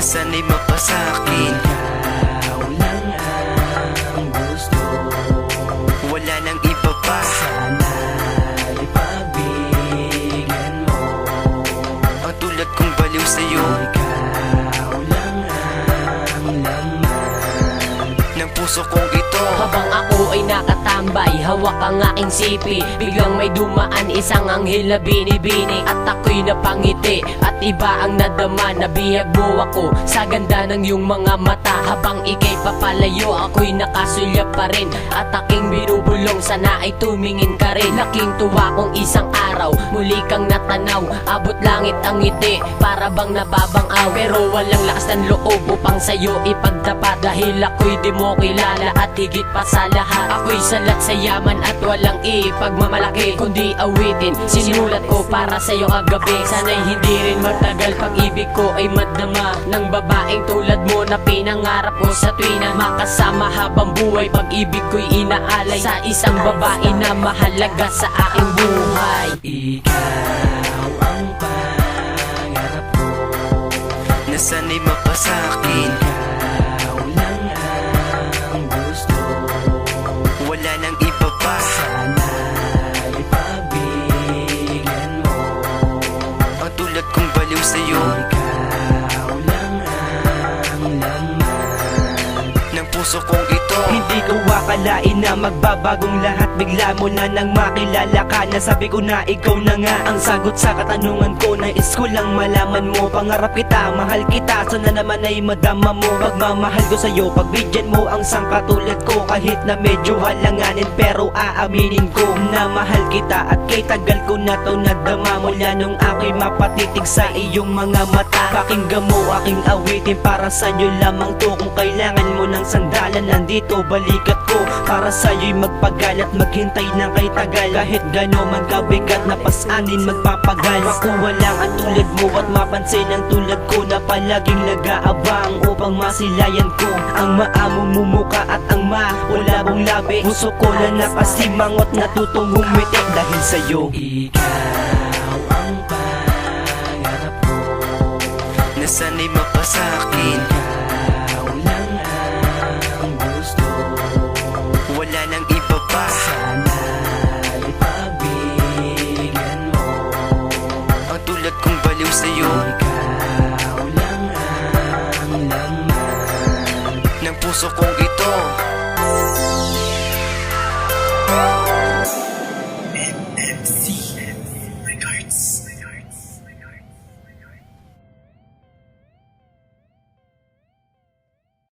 mapasakin. Ikaw lang ang gusto. Wala nang iba pa. Sana'y pagbigyan mo. Ang tulad kong baliw sa'yo. Ikaw lang ang laman. Ng puso kong ito. Habang ako ay nakatambay, hawak ang aking sipi. Biglang may dumaan isang anghel na binibini. At ako'y napangiti at iba ang nadama. Nabihag mo ako sa ganda ng iyong mga mata. Habang ikay papalayo, ako'y nakasulya pa rin. At aking binubulong, sana ay tumingin ka rin. Laking tuwa kong isang araw, muli kang natanaw. Abot langit ang ngiti, para bang nababangaw. Pero walang lakas ng loob upang sa'yo ipagtapat Dahil ako'y di mo kilala at higit pa sa lahat Ako'y salat sa yaman at walang ipagmamalaki Kundi awitin, sinulat ko para sa'yo kagabi. Sana'y hindi rin magtagal pag-ibig ko ay madama Ng babaeng tulad mo na pinangarap ko sa tuwing na makasama habang buhay. Pag-ibig ko'y inaalay sa isang babae na mahalaga sa aking buhay. Ikaw ang pangarap ko. Na sana'y Ng puso kong ito Hindi ko akalain na magbabagong lahat. Bigla mo na nang makilala ka Nasabi ko na ikaw na nga Ang sagot sa katanungan ko. Nais ko lang malaman mo Pangarap kita, mahal kita. Sana naman ay madama mo. Pagmamahal ko sa'yo Pagbigyan mo ang sangkatulad ko. Kahit na medyo halanganin Pero aaminin ko na mahal kita. At kay tagal ko na to nadama Mula nung ako'y mapatitig sa iyong mga mata. Pakinggan mo aking awitin Para sa'yo lamang to. Kung kailangan mo ng sandalan Nandito balikat ko. Para sa'yo'y magpagalat Maghintay ng kay tagal. Kahit gano'n magkabigat na pasanin magpapagal Makuha lang ang tulad mo At mapansin ang tulad ko Na palaging nag-aabang Upang masilayan ko Ang maamong mumuka at ang maulabong labi. Puso ko na nakasimangot Natutong humitik dahil sa'yo. Ikaw ang pangarap ko Na sana'y mapasakin laman Ng puso kong ito